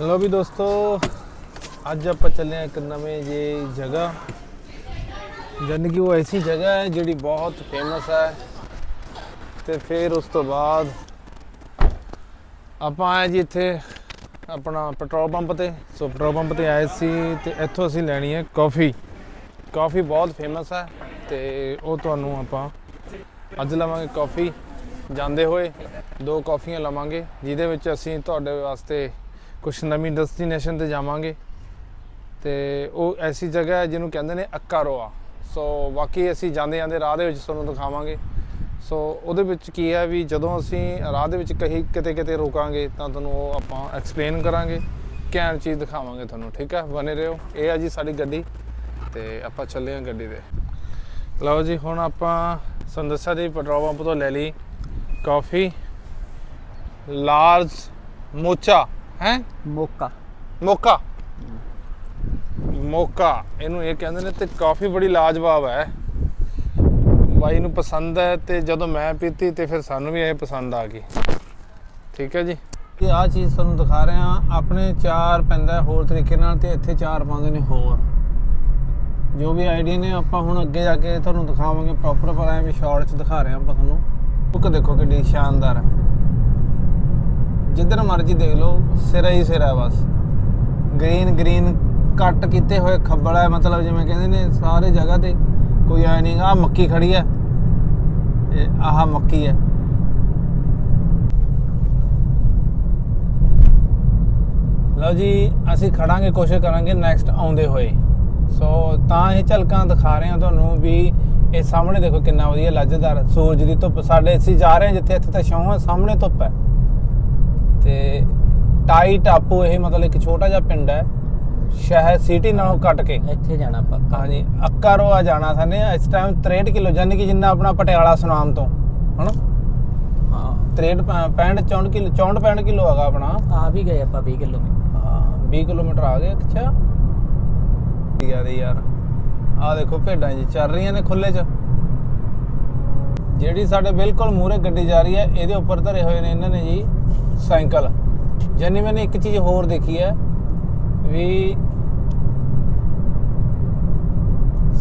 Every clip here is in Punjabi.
ਲੋ ਵੀ ਦੋਸਤੋ, ਅੱਜ ਆਪਾਂ ਚੱਲੇ ਹਾਂ ਇੱਕ ਨਵੇਂ ਜੇ ਜਗ੍ਹਾ। ਜਾਣੀ ਕਿ ਉਹ ਐਸੀ ਜਗ੍ਹਾ ਹੈ ਜਿਹੜੀ ਬਹੁਤ ਫੇਮਸ ਹੈ। ਤੇ ਫਿਰ ਉਸ ਤੋਂ ਬਾਅਦ ਆਪਾਂ ਆਏ ਜੀ ਇੱਥੇ ਆਪਣਾ ਪੈਟਰੋਲ ਪੰਪ ਤੇ। ਸੋ ਪੈਟਰੋਲ ਪੰਪ ਤੇ ਆਏ ਸੀ ਤੇ ਇੱਥੋਂ ਅਸੀਂ ਲੈਣੀ ਹੈ ਕਾਫੀ। ਕਾਫੀ ਬਹੁਤ ਫੇਮਸ ਹੈ ਤੇ ਉਹ ਤੁਹਾਨੂੰ ਆਪਾਂ ਅੱਜ ਲਵਾਂਗੇ ਕਾਫੀ। ਜਾਂਦੇ ਹੋਏ ਦੋ ਕਾਫੀਆਂ ਲਵਾਂਗੇ, ਜਿਹਦੇ ਵਿੱਚ ਅਸੀਂ ਤੁਹਾਡੇ ਵਾਸਤੇ ਕੁਝ ਨਵੀਂ ਡੈਸਟੀਨੇਸ਼ਨ ਤੇ ਜਾਵਾਂਗੇ। ਤੇ ਉਹ ਐਸੀ ਜਗ੍ਹਾ ਹੈ ਜਿਹਨੂੰ ਕਹਿੰਦੇ ਨੇ ਅੱਕਾਰੋਆ। ਸੋ ਬਾਕੀ ਅਸੀਂ ਜਾਂਦੇ ਜਾਂਦੇ ਰਾਹ ਦੇ ਵਿੱਚ ਤੁਹਾਨੂੰ ਦਿਖਾਵਾਂਗੇ। ਸੋ ਉਹਦੇ ਵਿੱਚ ਕੀ ਹੈ ਵੀ ਜਦੋਂ ਅਸੀਂ ਰਾਹ ਦੇ ਵਿੱਚ ਕਹੀ ਕਿਤੇ ਕਿਤੇ ਰੋਕਾਂਗੇ ਤਾਂ ਤੁਹਾਨੂੰ ਉਹ ਆਪਾਂ ਐਕਸਪਲੇਨ ਕਰਾਂਗੇ। ਘੈਂਟ ਚੀਜ਼ ਦਿਖਾਵਾਂਗੇ ਤੁਹਾਨੂੰ, ਠੀਕ ਹੈ? ਬਨੇ ਰਹੋ। ਇਹ ਆ ਜੀ ਸਾਡੀ ਗੱਡੀ ਤੇ ਆਪਾਂ ਚੱਲੇ ਹਾਂ ਗੱਡੀ ਦੇ ਲਓ ਜੀ, ਹੁਣ ਆਪਾਂ ਸੰਦਸਾ ਦੇ ਪੈਟਰੋਲ ਪੰਪ ਤੋਂ ਲੈ ਲਈ ਕਾਫੀ ਲਾਰਜ ਮੋਚਾ। ਹੈ? ਮੋਕਾ। ਮੋਕਾ? ਮੋਕਾ। ਇਹਨੂੰ ਇਹ ਕਹਿੰਦੇ ਨੇ ਤੇ ਕਾਫੀ ਬੜੀ ਲਾਜਵਾਬ ਹੈ। ਬਾਈ ਨੂੰ ਪਸੰਦ ਹੈ ਤੇ ਜਦੋਂ ਮੈਂ ਪੀਤੀ ਤੇ ਫਿਰ ਸਾਨੂੰ ਵੀ ਇਹ ਪਸੰਦ ਆ ਗਈ। ਠੀਕ ਹੈ ਜੀ? ਇਹ ਆ ਚੀਜ਼ ਤੁਹਾਨੂੰ ਦਿਖਾ ਰਹੇ ਹਾਂ। ਆਪਣੇ ਚਾਰ ਪੈਂਦਾ ਹੋਰ ਤਰੀਕੇ ਨਾਲ ਤੇ ਇੱਥੇ ਚਾਰ ਪਾਉਂਦੇ ਨੇ ਹੋਰ। ਜੋ ਵੀ ਆਈਡੀਆ ਨੇ ਆਪਾਂ ਹੁਣ ਅੱਗੇ ਜਾ ਕੇ ਤੁਹਾਨੂੰ ਦਿਖਾਵਾਂਗੇ। ਪ੍ਰੋਪਰ ਪਰ ਐਵੇਂ ਸ਼ਾਰਟ ਚ ਦਿਖਾ ਰਹੇ ਹਾਂ ਆਪਾਂ ਤੁਹਾਨੂੰ। ਬੁੱਕ ਦੇਖੋ ਕਿੰਨੀ ਸ਼ਾਨਦਾਰ ਹੈ। ਜਿੱਧਰ ਮਰਜ਼ੀ ਦੇਖ ਲਓ, ਸਿਰਾ ਹੀ ਸਿਰਾ ਬਸ। ਗ੍ਰੀਨ ਗ੍ਰੀਨ ਕੱਟ ਕੀਤੇ ਹੋਏ ਖੱਬਲ ਹੈ, ਮਤਲਬ ਜਿਵੇਂ ਕਹਿੰਦੇ ਨੇ ਸਾਰੇ ਜਗ੍ਹਾ ਤੇ ਕੋਈ ਐ ਨਹੀਂ ਆ ਮੱਕੀ ਖੜੀ ਹੈ। ਇਹ ਆਹ ਮੱਕੀ ਹੈ। ਲਓ ਜੀ, ਅਸੀਂ ਖੜਾਂਗੇ, ਕੋਸ਼ਿਸ਼ ਕਰਾਂਗੇ ਨੈਕਸਟ ਆਉਂਦੇ ਹੋਏ। ਸੋ ਤਾਂ ਇਹ ਝਲਕਾਂ ਦਿਖਾ ਰਹੇ ਹਾਂ ਤੁਹਾਨੂੰ ਵੀ ਇਹ ਸਾਹਮਣੇ ਦੇਖੋ ਕਿੰਨਾ ਵਧੀਆ ਲੱਜਦਾਰ ਸੂਰਜ ਦੀ ਧੁੱਪ, ਸਾਡੇ ਅਸੀਂ ਜਾ ਰਹੇ ਹਾਂ ਜਿੱਥੇ ਇੱਥੇ ਤਾਂ ਛਾਂ ਹੈ, ਸਾਹਮਣੇ ਧੁੱਪ ਹੈ। ਤੇ ਟਾਈ ਟਾਪੂ ਇਹ ਮਤਲਬ ਇੱਕ ਛੋਟਾ ਜਿਹਾ ਪਿੰਡ ਹੈ। ਸ਼ਹਿਰ ਸਿਟੀ ਨਾਲੋਂ ਕੱਟ ਕੇ। ਇੱਥੇ ਜਾਣਾ ਪੱਕਾ। ਹਾਂਜੀ ਅੱਕਾਰੋਆ ਜਾਣਾ ਸਾਨੇ ਇਸ ਟਾਈਮ 63 ਕਿਲੋ ਯਾਨੀ ਕਿ ਜਿੰਨਾ ਆਪਣਾ ਪਟਿਆਲਾ ਸੁਨਾਮ ਤੋਂ ਹਨਾ? ਹਾਂ। 63 65 64 ਕਿਲੋ 64 65 ਕਿਲੋ ਹੈਗਾ ਆਪਣਾ। ਆ ਵੀ ਗਏ ਆਪਾਂ 20 ਕਿਲੋਮੀਟਰ ਹਾਂ 20 ਕਿਲੋਮੀਟਰ ਆ ਗਏ ਅੱਛਾ। ਠੀਕ ਆ ਦੇ ਯਾਰ। ਆ ਦੇਖੋ ਭੇਡਾਂ ਜੀ ਚੱਲ ਰਹੀਆਂ ਨੇ ਖੁੱਲੇ 'ਚ। ਜਿਹੜੀ ਸਾਡੇ ਬਿਲਕੁਲ ਮੂਹਰੇ ਗੱਡੀ ਜਾ ਰਹੀ ਹੈ ਇਹਦੇ ਉੱਪਰ ਧਰੇ ਹੋਏ ਨੇ ਇਹਨਾਂ ਨੇ ਜੀ। ਸਾਈਕਲ। ਜਾਨੀ ਮੈंने ਇੱਕ ਚੀਜ਼ ਹੋਰ ਦੇਖੀ ਹੈ ਵੀ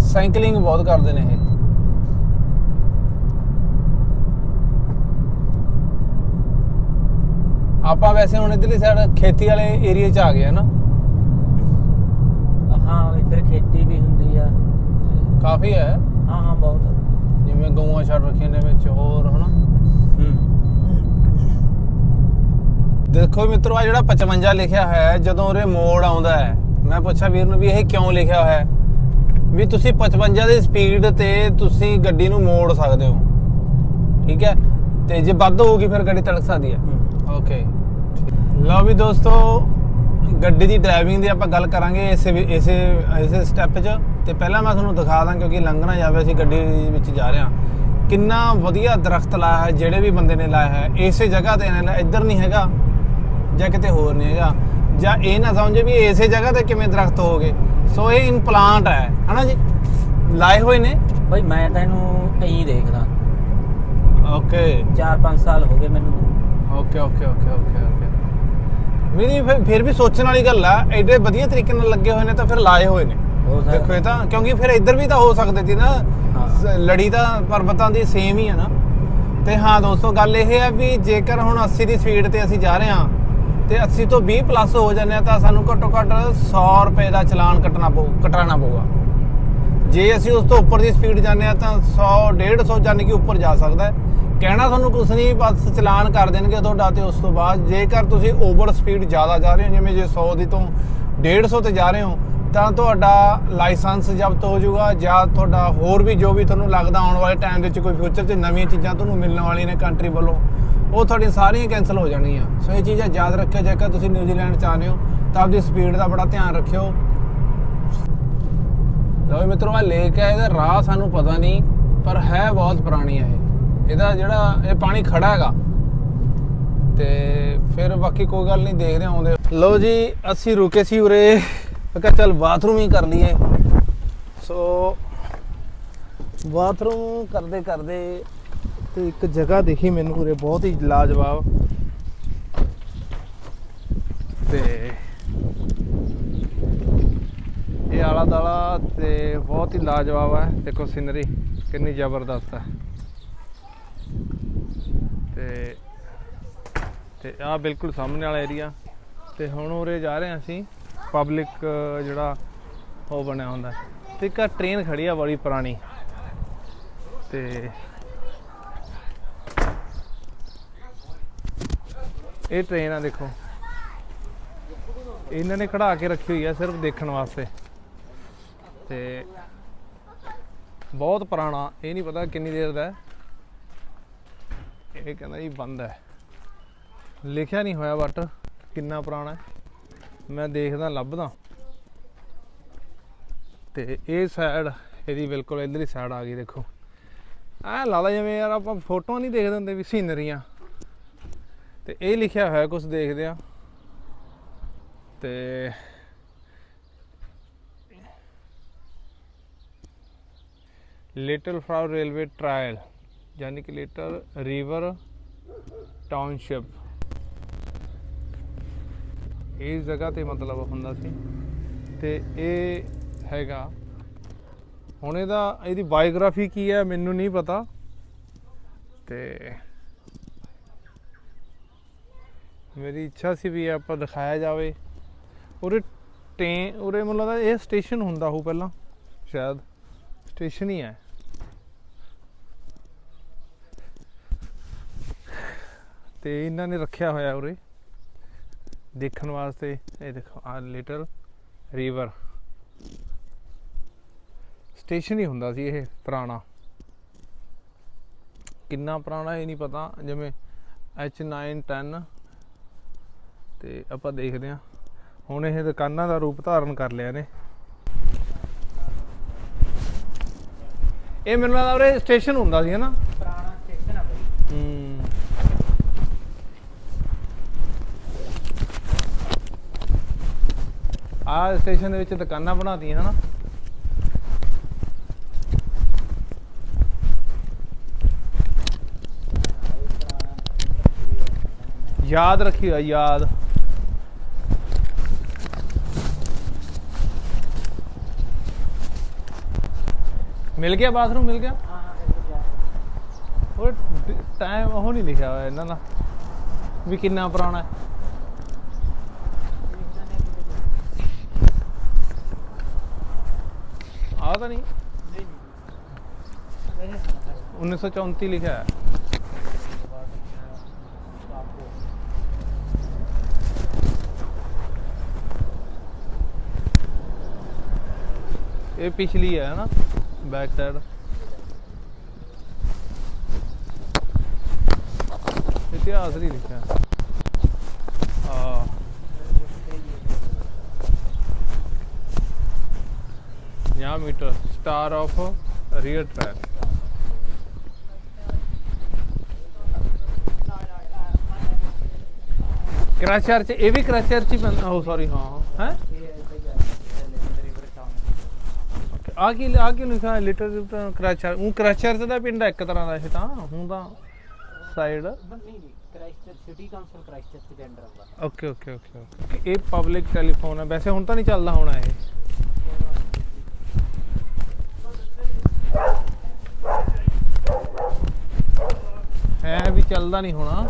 ਸਾਈਕਲਿੰਗ ਬਹੁਤ ਕਰਦੇ ਨੇ ਇਹ। ਆਪਾਂ ਵੈਸੇ ਹੁਣ ਇਧਰਲੀ ਸਾਈਡ ਖੇਤੀ ਵਾਲੇ ਏਰੀਆ 'ਚ ਆ ਗਏ ਆ ਨਾ। ਹਾਂ ਇੱਧਰ ਖੇਤੀ ਵੀ ਹੁੰਦੀ ਆ। ਕਾਫੀ ਹੈ। ਹਾਂ ਹਾਂ ਬਹੁਤ। ਜਿਵੇਂ ਗਊਆਂ ਛੱਡ ਰੱਖੀਆਂ ਨੇ ਵਿੱਚ ਹੋਰ ਹਨਾ। ਦੇਖੋ ਮਿੱਤਰੋ ਆ ਜਿਹੜਾ 55 ਲਿਖਿਆ ਹੋਇਆ ਹੈ ਜਦੋਂ ਉਹਦੇ ਮੋੜ ਆਉਂਦਾ ਹੈ ਮੈਂ ਪੁੱਛਿਆ ਵੀਰ ਨੂੰ ਵੀ ਇਹ ਕਿਉਂ ਲਿਖਿਆ ਹੋਇਆ ਹੈ? ਵੀ ਤੁਸੀਂ 55 ਦੀ ਸਪੀਡ ਤੇ ਤੁਸੀਂ ਗੱਡੀ ਨੂੰ ਮੋੜ ਸਕਦੇ ਹੋ। ਠੀਕ ਹੈ? ਤੇ ਜੇ ਵੱਧ ਹੋਊਗੀ ਫਿਰ ਗੱਡੀ ਤੜਕ ਸਕਦੀ ਹੈ। ਓਕੇ ਲਓ ਵੀ ਦੋਸਤੋ ਗੱਡੀ ਦੀ ਡਰਾਈਵਿੰਗ ਦੀ ਆਪਾਂ ਗੱਲ ਕਰਾਂਗੇ ਇਸੇ ਇਸੇ ਇਸੇ ਸਟੈਪ 'ਚ। ਤੇ ਪਹਿਲਾਂ ਮੈਂ ਤੁਹਾਨੂੰ ਦਿਖਾ ਦਾਂ ਕਿਉਂਕਿ ਲੰਘਣਾ ਜਾਵੇ ਅਸੀਂ ਗੱਡੀ ਵਿੱਚ ਜਾ ਰਹੇ ਹਾਂ। ਕਿੰਨਾ ਵਧੀਆ ਦਰਖਤ ਲਾਇਆ ਹੈ ਜਿਹੜੇ ਵੀ ਬੰਦੇ ਨੇ ਲਾਇਆ ਹੈ ਇਸੇ ਜਗ੍ਹਾ ਤੇ ਨੇ ਲਾਇਆ, ਇੱਧਰ ਨਹੀਂ ਹੈਗਾ। ਜਾਂ ਕਿਤੇ ਹੋਰ ਨਹੀਂ ਹੈਗਾ। ਜਾਂ ਇਹ ਨਾ ਸਮਝੇ ਵੀ ਇਸੇ ਜਗ੍ਹਾ ਤੇ ਕਿਵੇਂ ਦਰਖਤ ਹੋ ਗਏ ਸੋ ਇਹ ਇਨਪਲਾਂਟ ਹੈ ਹਨਾ ਜੀ? ਲਾਏ ਹੋਏ ਨੇ? ਬਈ ਮੈਂ ਤਾਂ ਇਹਨੂੰ ਐਂ ਦੇਖਦਾ। ਓਕੇ 4-5 ਸਾਲ ਹੋ ਗਏ ਮੈਨੂੰ। Okay okay okay okay okay ਮੇਰੀ ਫਿਰ ਫਿਰ ਵੀ ਸੋਚਣ ਵਾਲੀ ਗੱਲ ਆ ਐਡੇ ਵਧੀਆ ਤਰੀਕੇ ਨਾਲ ਲੱਗੇ ਹੋਏ ਨੇ ਤਾਂ ਫਿਰ ਲਾਏ ਹੋਏ ਨੇ। ਦੇਖੋ ਇਹ ਤਾਂ ਕਿਉਂਕਿ ਫਿਰ ਇੱਧਰ ਵੀ ਤਾਂ ਹੋ ਸਕਦੇ ਸੀ ਨਾ। ਲੜੀ ਤਾਂ ਪਰਬਤਾਂ ਦੀ ਸੇਮ ਹੀ ਆ ਨਾ। ਤੇ ਹਾਂ ਦੋਸਤੋ ਗੱਲ ਇਹ ਹੈ ਵੀ ਜੇਕਰ ਹੁਣ 80 ਦੀ ਸਪੀਡ ਤੇ ਅਸੀਂ ਜਾ ਰਹੇ ਹਾਂ ਤੇ 80 ਤੋਂ 20 ਪਲੱਸ ਹੋ ਜਾਂਦੇ ਆ ਤਾਂ ਸਾਨੂੰ ਘੱਟੋ ਘੱਟ 100 ਰੁਪਏ ਦਾ ਚਲਾਨ ਕੱਟਣਾ ਪਊ ਕਟਾਣਾ ਪਊਗਾ। ਜੇ ਅਸੀਂ ਉਸ ਤੋਂ ਉੱਪਰ ਦੀ ਸਪੀਡ ਜਾਂਦੇ ਆ ਤਾਂ 100 150 ਜਾਨੀ ਕਿ ਉੱਪਰ ਜਾ ਸਕਦਾ ਕਹਿਣਾ ਤੁਹਾਨੂੰ ਕੁਝ ਨਹੀਂ, ਬਸ ਚਲਾਨ ਕਰ ਦੇਣਗੇ ਤੁਹਾਡਾ ਤੇ ਉਸ ਤੋਂ ਬਾਅਦ ਜੇਕਰ ਤੁਸੀਂ ਓਵਰ ਸਪੀਡ ਜ਼ਿਆਦਾ ਜਾ ਰਹੇ ਹੋ, ਜਿਵੇਂ ਜੇ 100 ਦੀ ਤੋਂ 150 ਤੇ ਜਾ ਰਹੇ ਹੋ, ਤਾਂ ਤੁਹਾਡਾ ਲਾਇਸੈਂਸ ਜ਼ਬਤ ਹੋ ਜਾਊਗਾ ਜਾਂ ਤੁਹਾਡਾ ਹੋਰ ਵੀ ਜੋ ਵੀ ਤੁਹਾਨੂੰ ਲੱਗਦਾ ਆਉਣ ਵਾਲੇ ਟਾਈਮ ਦੇ ਵਿੱਚ ਕੋਈ ਫਿਊਚਰ 'ਚ ਨਵੀਆਂ ਚੀਜ਼ਾਂ ਤੁਹਾਨੂੰ ਮਿਲਣ ਵਾਲੀਆਂ ਨੇ ਕੰਟਰੀ ਵੱਲੋਂ ਉਹ ਤੁਹਾਡੀਆਂ ਸਾਰੀਆਂ ਕੈਨਸਲ ਹੋ ਜਾਣਗੀਆਂ ਸੋ ਇਹ ਚੀਜ਼ਾਂ ਯਾਦ ਰੱਖਿਓ, ਜੇਕਰ ਤੁਸੀਂ ਨਿਊਜ਼ੀਲੈਂਡ 'ਚ ਆਉਂਦੇ ਹੋ, ਤਾਂ ਆਪਦੀ ਸਪੀਡ ਦਾ ਬੜਾ ਧਿਆਨ ਰੱਖਿਓ। ਲਓ ਵੀ ਮਿੱਤਰੋ ਆ ਲੇਕ ਹੈ, ਇਹਦਾ ਰਾਹ ਸਾਨੂੰ ਪਤਾ ਨਹੀਂ, ਪਰ ਹੈ ਬਹੁਤ ਪੁਰਾਣੀ ਹੈ ਇਹ। ਇਹਦਾ ਜਿਹੜਾ, ਇਹ ਪਾਣੀ ਖੜਾ ਹੈਗਾ। ਤੇ ਫਿਰ ਬਾਕੀ ਕੋਈ ਗੱਲ ਨਹੀਂ, ਦੇਖਦੇ ਆਉਂਦੇ ਲਓ ਜੀ, ਅਸੀਂ ਰੁਕੇ ਸੀ ਉਰੇ। ਮੈਂ ਕਿਹਾ ਚੱਲ ਬਾਥਰੂਮ ਹੀ ਕਰ ਲਈਏ। ਸੋ ਬਾਥਰੂਮ ਕਰਦੇ ਕਰਦੇ ਤੇ ਇੱਕ ਜਗ੍ਹਾ ਦੇਖੀ ਮੈਨੂੰ ਉਰੇ, ਬਹੁਤ ਹੀ ਲਾਜਵਾਬ। ਤੇ ਇਹ ਆਲਾ ਦਾਲਾ ਤੇ ਬਹੁਤ ਹੀ ਲਾਜਵਾਬ ਹੈ। ਦੇਖੋ ਸਿਨਰੀ, ਕਿੰਨੀ ਜ਼ਬਰਦਸਤ ਹੈ। ਤੇ ਤੇ ਆ ਬਿਲਕੁਲ ਸਾਹਮਣੇ ਵਾਲਾ ਏਰੀਆ ਤੇ ਹੁਣ ਉਰੇ ਜਾ ਰਹੇ ਹਾਂ ਅਸੀਂ ਪਬਲਿਕ ਜਿਹੜਾ ਉਹ ਬਣਿਆ ਹੁੰਦਾ। ਤੇ ਇੱਕ ਟ੍ਰੇਨ ਖੜੀ ਆ, ਬੜੀ ਪੁਰਾਣੀ। ਤੇ ਇਹ ਟ੍ਰੇਨ ਆ ਦੇਖੋ। ਇਹਨਾਂ ਨੇ ਖੜਾ ਕੇ ਰੱਖੀ ਹੋਈ ਆ ਸਿਰਫ ਦੇਖਣ ਵਾਸਤੇ। ਤੇ ਬਹੁਤ ਪੁਰਾਣਾ, ਇਹ ਨਹੀਂ ਪਤਾ ਕਿੰਨੀ ਦੇਰ ਦਾ ਇਹ ਕਹਿੰਦਾ ਜੀ ਬੰਦ ਹੈ। ਲਿਖਿਆ ਨਹੀਂ ਹੋਇਆ ਬਟ ਕਿੰਨਾ ਪੁਰਾਣਾ ਹੈ। ਮੈਂ ਦੇਖਦਾ, ਲੱਭਦਾ। ਤੇ ਇਹ ਸਾਈਡ ਇਹਦੀ ਬਿਲਕੁਲ ਇਧਰਲੀ ਸਾਈਡ ਆ ਗਈ ਦੇਖੋ। ਐ ਲੱਗਦਾ ਜਿਵੇਂ ਯਾਰ ਆਪਾਂ ਫੋਟੋਆਂ ਨਹੀਂ ਦੇਖਦੇ ਹੁੰਦੇ ਵੀ ਸੀਨਰੀਆਂ। ਤੇ ਇਹ ਲਿਖਿਆ ਹੋਇਆ ਕੁਝ ਦੇਖਦੇ ਆ ਤੇ ਲਿਟਲ ਫਲਾਵਰ ਰੇਲਵੇ ਟ੍ਰਾਇਲ ਯਾਨੀ ਕਿ ਲਿਟਲ ਰਿਵਰ ਟਾਊਨਸ਼ਿਪ ਇਸ ਜਗ੍ਹਾ ਤੇ ਮਤਲਬ ਹੁੰਦਾ ਸੀ। ਤੇ ਇਹ ਹੈਗਾ। ਹੁਣ ਇਹਦਾ, ਇਹਦੀ ਬਾਇਓਗ੍ਰਾਫੀ ਕੀ ਹੈ, ਮੈਨੂੰ ਨਹੀਂ ਪਤਾ। ਤੇ ਮੇਰੀ ਇੱਛਾ ਸੀ ਵੀ ਆਪਾਂ ਦਿਖਾਇਆ ਜਾਵੇ। ਉਰੇ ਟੇ ਉਰੇ ਮੈਨੂੰ ਲੱਗਦਾ ਇਹ ਸਟੇਸ਼ਨ ਹੁੰਦਾ ਹੋਊ ਪਹਿਲਾਂ। ਸ਼ਾਇਦ। ਸਟੇਸ਼ਨ ਹੀ ਹੈ। ਤੇ ਇਹਨਾਂ ਨੇ ਰੱਖਿਆ ਹੋਇਆ ਉਰੇ। ਦੇਖਣ ਵਾਸਤੇ, ਇਹ ਦੇਖੋ ਆ ਲਿਟਲ ਰਿਵਰ। ਸਟੇਸ਼ਨ ਹੀ ਹੁੰਦਾ ਸੀ ਇਹ ਪੁਰਾਣਾ। ਕਿੰਨਾ ਪੁਰਾਣਾ ਇਹ ਨਹੀਂ ਪਤਾ, ਜਿਵੇਂ H9 10 ਤੇ ਆਪਾਂ ਦੇਖਦੇ ਹਾਂ। ਹੁਣ ਇਹ ਦੁਕਾਨਾਂ ਦਾ ਰੂਪ ਧਾਰਨ ਕਰ ਲਿਆ ਨੇ ਇਹ ਮੈਨੂੰ ਲੱਗਦਾ ਉਰੇ ਸਟੇਸ਼ਨ ਹੁੰਦਾ ਸੀ ਹਨਾ? ਪੁਰਾਣਾ ਸਟੇਸ਼ਨ ਆ ਬਈ। ਹੂੰ। ਆ ਸਟੇਸ਼ਨ ਦੇ ਵਿੱਚ ਦੁਕਾਨਾਂ ਬਣਾਤੀਆਂ ਹਨਾ? ਯਾਦ ਰੱਖਿਓ ਯਾਦ। ਮਿਲ ਗਿਆ ਬਾਥਰੂਮ ਮਿਲ ਗਿਆ ਹਾਂ ਹਾਂ ਇੱਧਰ ਜਾ ਉਹ ਟਾਈਮ ਉਹ ਨਹੀਂ ਲਿਖਿਆ ਹੋਇਆ ਇਹਨਾਂ ਦਾ ਵੀ ਕਿੰਨਾ ਪੁਰਾਣਾ ਹੈ ਆ ਤਾਂ ਨਹੀਂ 1934 ਲਿਖਿਆ ਹੈ ਇਹ ਪਿਛਲੀ ਹੈ ਨਾ ਬੈਕ ਸਾਈਡ ਇਤਿਹਾਸ ਨਹੀਂ ਲਿਖਿਆ। ਆ ਯਾ meter star of rear track ਕਰਾਚਰ ਚ, ਇਹ ਵੀ ਕਰਾਚਰ ਚ ਹੀ ਪੈਂਦਾ। ਉਹ ਸੌਰੀ ਹਾਂ। ਹੈ? ਆ ਕੀ ਆ ਕੀ ਲਿਖਿਆ? ਹੈ ਲਿਟਲ ਉਹ ਕ੍ਰੈਸ਼ਰ ਦਾ ਪਿੰਡ ਹੈ ਇੱਕ ਤਰ੍ਹਾਂ ਦਾ ਇਹ ਤਾਂ। ਹੁਣ ਤਾਂ ਸਾਈਡ ਓਕੇ ਓਕੇ ਓਕੇ ਇਹ ਪਬਲਿਕ ਟੈਲੀਫੋਨ ਹੈ ਵੈਸੇ ਹੁਣ ਤਾਂ ਨਹੀਂ ਚੱਲਦਾ ਹੋਣਾ ਇਹ। ਹੈ ਵੀ ਚੱਲਦਾ ਨਹੀਂ ਹੋਣਾ।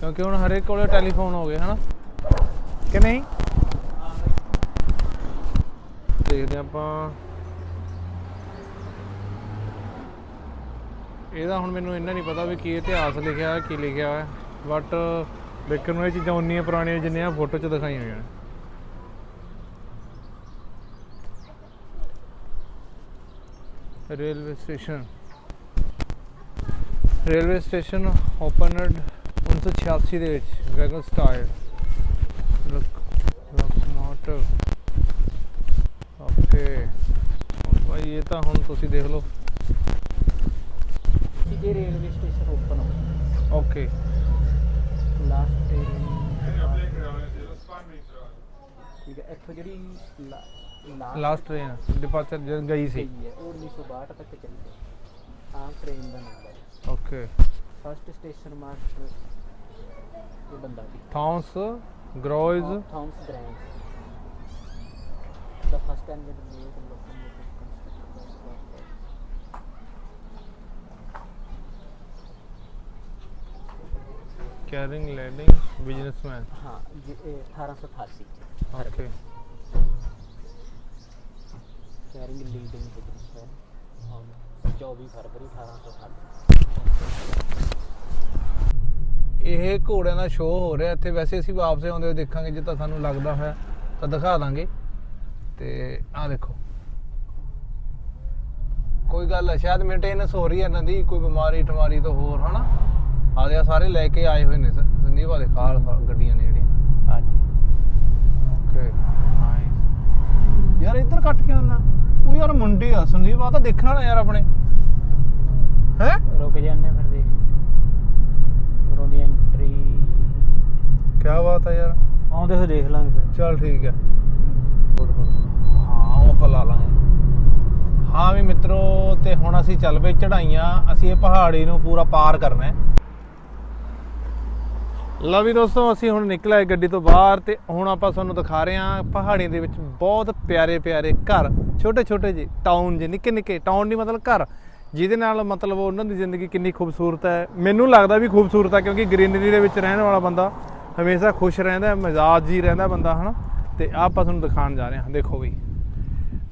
ਕਿਉਂਕਿ ਹੁਣ ਹਰੇਕ ਕੋਲੇ ਟੈਲੀਫੋਨ ਹੋ ਗਏ, ਹਨਾ? ਕਿ ਨਹੀਂ? ਦੇਖਦੇ ਹਾਂ ਆਪਾਂ। ਇਹਦਾ ਹੁਣ ਮੈਨੂੰ ਇੰਨਾ ਨਹੀਂ ਪਤਾ ਵੀ ਕੀ ਇਤਿਹਾਸ ਲਿਖਿਆ ਹੈ, ਕੀ ਲਿਖਿਆ ਹੈ ਬਟ ਦੇਖਣ ਨੂੰ ਇਹ ਚੀਜ਼ਾਂ ਉਨੀਆਂ ਪੁਰਾਣੀਆਂ ਜਿੰਨੀਆਂ ਫੋਟੋ 'ਚ ਦਿਖਾਈਆਂ ਹੋਈਆਂ ਨੇ। Railway station. Railway station opened 1986 ਦੇ ਵਿੱਚ ਵੈਗਨ ਸਟਾਈਲ ਲੋਕੋਮੋਟਿਵ ਓਕੇ ਭਾਈ, ਇਹ ਤਾਂ ਹੁਣ ਤੁਸੀਂ ਦੇਖ ਲਓ। ਜੇ ਰੇਲਵੇ ਸਟੇਸ਼ਨ ਓਪਨ ਹੋ ਓਕੇ। ਲਾਸਟ ਠੀਕ ਹੈ ਇੱਥੋਂ ਜਿਹੜੀ ਲਾਸਟ ਲਾਸਟ ਟ੍ਰੇਨ ਡਿਪਾਰਚਰ ਗਈ ਸੀ। ਗਈ ਹੈ ਉਹ 1962 ਤੱਕ ਚੱਲੀ ਹੈ। ਆਹ ਟ੍ਰੇਨ ਦਾ ਹੈ। ਓਕੇ। ਫਸਟ ਸਟੇਸ਼ਨ ਮਾਸਟਰ ਇਹ ਬੰਦਾ ਸੀ। ਥਾਮਸ ਗਰੋਇਜ਼ ਥਾਮਸ ਗ੍ਰੈਂਸ ਦਾ first and made locomotive carrying landing businessman ਹਾਂ ਇਹ 1888 ਓਕੇ ਕੈਰਿੰਗ ਲੀਡਿੰਗ ਬਿਜ਼ਨਸ ਹੈ 24 ਫਰਵਰੀ 1860 ਇਹ ਘੋੜਿਆਂ ਦਾ ਸ਼ੋਅ ਹੋ ਰਿਹਾ। ਇੱਥੇ ਵੈਸੇ ਅਸੀਂ ਵਾਪਸ ਆਉਂਦੇ ਹੋਏ ਦੇਖਾਂਗੇ ਜੇ ਤਾਂ ਸਾਨੂੰ ਲੱਗਦਾ ਹੋਇਆ ਤਾਂ ਦਿਖਾ ਦਾਂਗੇ। ਤੇ ਆਹ ਦੇਖੋ। ਕੋਈ ਗੱਲ ਹੈ ਸ਼ਾਇਦ ਮੇਨਟੇਨੈਂਸ ਹੋ ਰਹੀ ਹੈ ਇਹਨਾਂ ਦੀ ਕੋਈ ਬਿਮਾਰੀ ਟਮਾਰੀ ਤੋਂ ਹੋਰ ਹਨਾ? ਆਦੇ ਆ ਸਾਰੇ ਲੈ ਕੇ ਆਏ ਹੋਏ ਨੇ ਸੰਦੀਪ ਵਾਲੇ ਕਾਰ ਗੱਡੀਆਂ ਨੇ ਜਿਹੜੀਆਂ। ਹਾਂਜੀ। ਓਕੇ। ਨਾਈਸ ਯਾਰ ਇੱਧਰ ਕੱਟ ਕੇ ਆਉਣਾ। ਉਹ ਯਾਰ ਮੁੰਡੇ ਆ ਸੰਦੀਪ ਆ ਤਾਂ ਦੇਖਣ ਵਾਲਾ ਯਾਰ ਆਪਣੇ। ਹੈ? ਰੁਕ ਜਾਂਦੇ ਫਿਰ ਦੇਖ। ਉਰੋਂ ਦੀ ਐਂਟਰੀ ਕੀ ਬਾਤ ਆ ਯਾਰ। ਆਉਂਦੇ ਹੋਏ ਦੇਖ ਲਾਂਗੇ ਫਿਰ। ਚਲ ਠੀਕ ਹੈ ਹਾਂ ਉਹ ਆਪਾਂ ਲਾਂਗੇ। ਹਾਂ ਵੀ ਮਿੱਤਰੋ ਤੇ ਹੁਣ ਅਸੀਂ ਚੱਲ ਪਏ ਚੜਾਈਆਂ ਅਸੀਂ ਇਹ ਪਹਾੜੀ ਨੂੰ ਪੂਰਾ ਪਾਰ ਕਰਨਾ ਹੈ। ਲਓ ਵੀ ਦੋਸਤੋ ਅਸੀਂ ਹੁਣ ਨਿਕਲ ਆਏ ਗੱਡੀ ਤੋਂ ਬਾਹਰ ਤੇ ਹੁਣ ਆਪਾਂ ਤੁਹਾਨੂੰ ਦਿਖਾ ਰਹੇ ਹਾਂ ਪਹਾੜੀਆਂ ਦੇ ਵਿੱਚ ਬਹੁਤ ਪਿਆਰੇ ਪਿਆਰੇ ਘਰ। ਛੋਟੇ ਛੋਟੇ ਜੀ ਟਾਊਨ ਜੇ ਨਿੱਕੇ ਨਿੱਕੇ। ਟਾਊਨ ਨਹੀਂ ਮਤਲਬ ਘਰ। ਜਿਹਦੇ ਨਾਲ ਮਤਲਬ ਉਹਨਾਂ ਦੀ ਜ਼ਿੰਦਗੀ ਕਿੰਨੀ ਖੂਬਸੂਰਤ ਹੈ। ਮੈਨੂੰ ਲੱਗਦਾ ਵੀ ਖੂਬਸੂਰਤ ਹੈ ਕਿਉਂਕਿ ਗ੍ਰੀਨਰੀ ਦੇ ਵਿੱਚ ਰਹਿਣ ਵਾਲਾ ਬੰਦਾ ਹਮੇਸ਼ਾ ਖੁਸ਼ ਰਹਿੰਦਾ ਹੈ, ਜੀ ਰਹਿੰਦਾ ਬੰਦਾ ਹਨਾ? ਤੇ ਆਹ ਆਪਾਂ ਤੁਹਾਨੂੰ ਦਿਖਾਉਣ ਜਾ ਰਹੇ ਹਾਂ। ਦੇਖੋ ਵੀ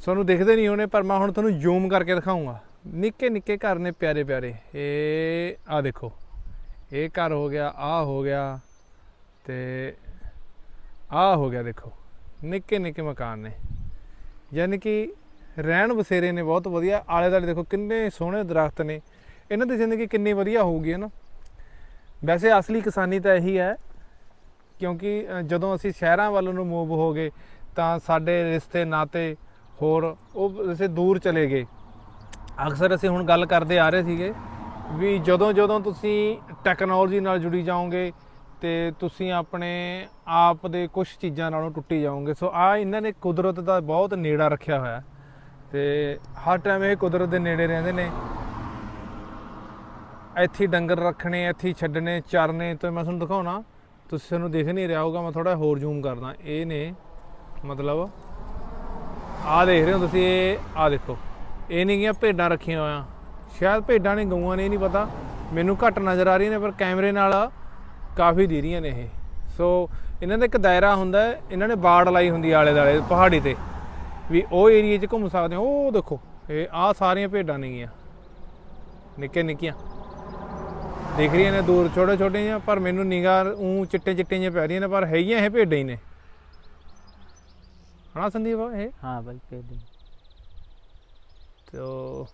ਤੁਹਾਨੂੰ ਦਿਖਦੇ ਨਹੀਂ ਹੋਣੇ ਪਰ ਮੈਂ ਹੁਣ ਤੁਹਾਨੂੰ ਜ਼ੂਮ ਕਰਕੇ ਦਿਖਾਉਂਗਾ ਨਿੱਕੇ ਨਿੱਕੇ ਘਰ ਨੇ ਪਿਆਰੇ ਪਿਆਰੇ। ਇਹ ਆ ਦੇਖੋ। ਇਹ ਘਰ ਹੋ ਗਿਆ ਆ ਹੋ ਗਿਆ ਤੇ ਆ ਹੋ ਗਿਆ ਦੇਖੋ, ਨਿੱਕੇ ਨਿੱਕੇ ਮਕਾਨ ਨੇ। ਯਾਨੀ ਕਿ ਰਹਿਣ ਬਸੇਰੇ ਨੇ ਬਹੁਤ ਵਧੀਆ, ਆਲੇ ਦੁਆਲੇ ਦੇਖੋ ਕਿੰਨੇ ਸੋਹਣੇ ਦਰਖਤ ਨੇ। ਇਹਨਾਂ ਦੀ ਜ਼ਿੰਦਗੀ ਕਿੰਨੀ ਵਧੀਆ ਹੋਊਗੀ ਨਾ? ਵੈਸੇ ਅਸਲੀ ਕਿਸਾਨੀ ਤਾਂ ਇਹੀ ਹੈ, ਕਿਉਂਕਿ ਜਦੋਂ ਅਸੀਂ ਸ਼ਹਿਰਾਂ ਵੱਲ ਨੂੰ ਮੂਵ ਹੋ ਗਏ, ਤਾਂ ਸਾਡੇ ਰਿਸ਼ਤੇ, ਨਾਤੇ ਹੋਰ ਉਹ ਵੈਸੇ ਦੂਰ ਚਲੇ ਗਏ। ਅਕਸਰ ਅਸੀਂ ਹੁਣ ਗੱਲ ਕਰਦੇ ਆ ਰਹੇ ਸੀਗੇ ਵੀ ਜਦੋਂ ਜਦੋਂ ਤੁਸੀਂ ਟੈਕਨੋਲੋਜੀ ਨਾਲ ਜੁੜੀ ਜਾਓਗੇ ਤੇ ਤੁਸੀਂ ਆਪਣੇ ਆਪ ਦੇ ਕੁਝ ਚੀਜ਼ਾਂ ਨਾਲੋਂ ਟੁੱਟੀ ਜਾਓਗੇ। ਸੋ ਆ ਇਹਨਾਂ ਨੇ ਕੁਦਰਤ ਦਾ ਬਹੁਤ ਨੇੜਾ ਰੱਖਿਆ ਹੋਇਆ। ਹੈ ਤੇ ਹਰ ਟਾਈਮ ਇਹ ਕੁਦਰਤ ਦੇ ਨੇੜੇ ਰਹਿੰਦੇ ਨੇ। ਇੱਥੇ ਡੰਗਰ ਰੱਖਣੇ, ਇੱਥੇ ਛੱਡਣੇ, ਚਰਨੇ, ਤੇ ਮੈਂ ਤੁਹਾਨੂੰ ਦਿਖਾਉਣਾ। ਤੁਸੀਂ ਤੁਹਾਨੂੰ ਦੇਖ ਨਹੀਂ ਰਿਹਾ ਹੋਊਗਾ, ਮੈਂ ਥੋੜਾ ਹੋਰ ਜ਼ੂਮ ਕਰਦਾ। ਇਹ ਨੇ ਮਤਲਬ, ਆਹ ਦੇਖ ਰਹੇ ਹੋ ਤੁਸੀਂ, ਇਹ ਆਹ ਦੇਖੋ। ਇਹ ਨਹੀਂ ਗੀਆਂ ਭੇਡਾਂ ਰੱਖੀਆਂ ਹੋਇਆ ਸ਼ਾਇਦ ਭੇਡਾਂ ਨੇ ਗਊਆਂ ਨੇ ਨਹੀਂ ਪਤਾ। ਮੈਨੂੰ ਘੱਟ ਨਜ਼ਰ ਆ ਰਹੀਆਂ ਨੇ ਪਰ ਕੈਮਰੇ ਨਾਲ ਕਾਫੀ ਦੇ ਰਹੀਆਂ ਨੇ ਇਹ। ਸੋ ਇਹਨਾਂ ਦਾ ਇੱਕ ਦਾਇਰਾ ਹੁੰਦਾ ਹੈ ਇਹਨਾਂ ਨੇ ਬਾੜ ਲਾਈ ਹੁੰਦੀ ਆਲੇ ਦਾਲੇ ਪਹਾੜੀ ਤੇ। ਵੀ ਉਹ ਏਰੀਆ 'ਚ ਘੁੰਮ ਸਕਦੇ ਹੋ ਉਹ ਦੇਖੋ ਇਹ ਆ ਸਾਰੀਆਂ ਭੇਡਾਂ ਨੇਗੀਆਂ ਨਿੱਕੇ ਨਿੱਕੀਆਂ। ਦੇਖ ਰਹੀਆਂ ਨੇ ਦੂਰ ਛੋਟੇ ਛੋਟੇ ਜਿਹਾ ਪਰ ਮੈਨੂੰ ਨਿਗਾਹ ਉਂ ਚਿੱਟੇ ਚਿੱਟੇ ਜਿਹਾ ਪੈ ਰਹੀਆਂ ਨੇ ਪਰ ਹੈਗੀਆਂ ਇਹ ਭੇਡਾਂ ਹੀ ਨੇ। ਹਣਾ ਸੰਦੀਪ ਇਹ? ਹਾਂ ਬਾਈ ਭੇਡਾਂ ਤੋ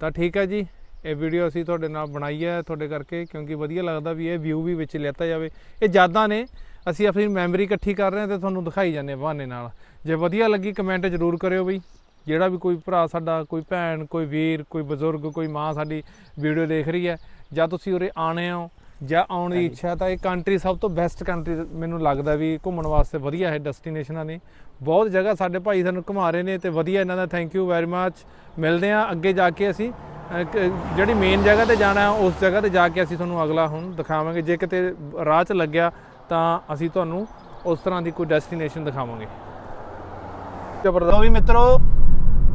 ਤਾਂ ਠੀਕ ਹੈ ਜੀ, ਇਹ ਵੀਡੀਓ ਅਸੀਂ ਤੁਹਾਡੇ ਨਾਲ ਬਣਾਈ ਹੈ ਤੁਹਾਡੇ ਕਰਕੇ, ਕਿਉਂਕਿ ਵਧੀਆ ਲੱਗਦਾ ਵੀ ਇਹ ਵਿਊ ਵੀ ਵਿੱਚ ਲਿਆਤਾ ਜਾਵੇ। ਇਹ ਯਾਦਾਂ ਨੇ, ਅਸੀਂ ਆਪਣੀ ਮੈਮਰੀ ਇਕੱਠੀ ਕਰ ਰਹੇ ਹਾਂ ਤੇ ਤੁਹਾਨੂੰ ਦਿਖਾਈ ਜਾਂਦੇ ਬਹਾਨੇ ਨਾਲ। ਜੇ ਵਧੀਆ ਲੱਗੀ ਕਮੈਂਟ ਜ਼ਰੂਰ ਕਰਿਓ ਬਈ। ਜਿਹੜਾ ਵੀ ਕੋਈ ਭਰਾ ਸਾਡਾ, ਕੋਈ ਭੈਣ, ਕੋਈ ਵੀਰ, ਕੋਈ ਬਜ਼ੁਰਗ, ਕੋਈ ਮਾਂ ਸਾਡੀ ਵੀਡੀਓ ਦੇਖ ਰਹੀ ਹੈ, ਜਾਂ ਤੁਸੀਂ ਉਰੇ ਆਣੇ ਹੋ ਜਾਂ ਆਉਣ ਦੀ ਇੱਛਾ ਤਾਂ ਇਹ ਕੰਟਰੀ ਸਭ ਤੋਂ ਬੈਸਟ ਕੰਟਰੀ ਮੈਨੂੰ ਲੱਗਦਾ ਵੀ ਘੁੰਮਣ ਵਾਸਤੇ ਵਧੀਆ ਹੈ ਡੈਸਟੀਨੇਸ਼ਨਾਂ ਨੇ। ਬਹੁਤ ਜਗ੍ਹਾ ਸਾਡੇ ਭਾਈ ਸਾਨੂੰ ਘੁਮਾ ਰਹੇ ਨੇ ਤੇ ਵਧੀਆ ਇਹਨਾਂ ਦਾ ਥੈਂਕ ਯੂ ਵੈਰੀ ਮੱਚ ਮਿਲਦੇ ਹਾਂ ਅੱਗੇ ਜਾ ਕੇ ਅਸੀਂ। ਜਿਹੜੀ ਮੇਨ ਜਗ੍ਹਾ ਤੇ ਜਾਣਾ ਉਸ ਜਗ੍ਹਾ ਤੇ ਜਾ ਕੇ ਅਸੀਂ ਤੁਹਾਨੂੰ ਅਗਲਾ ਹੁਣ ਦਿਖਾਵਾਂਗੇ। ਜੇ ਕਿਤੇ ਰਾਹ 'ਚ ਲੱਗਿਆ ਤਾਂ ਅਸੀਂ ਤੁਹਾਨੂੰ ਉਸ ਤਰ੍ਹਾਂ ਦੀ ਕੋਈ ਡੈਸਟੀਨੇਸ਼ਨ ਦਿਖਾਵਾਂਗੇ। ਜ਼ਬਰਦਸਤ। ਵੀ ਮਿੱਤਰੋ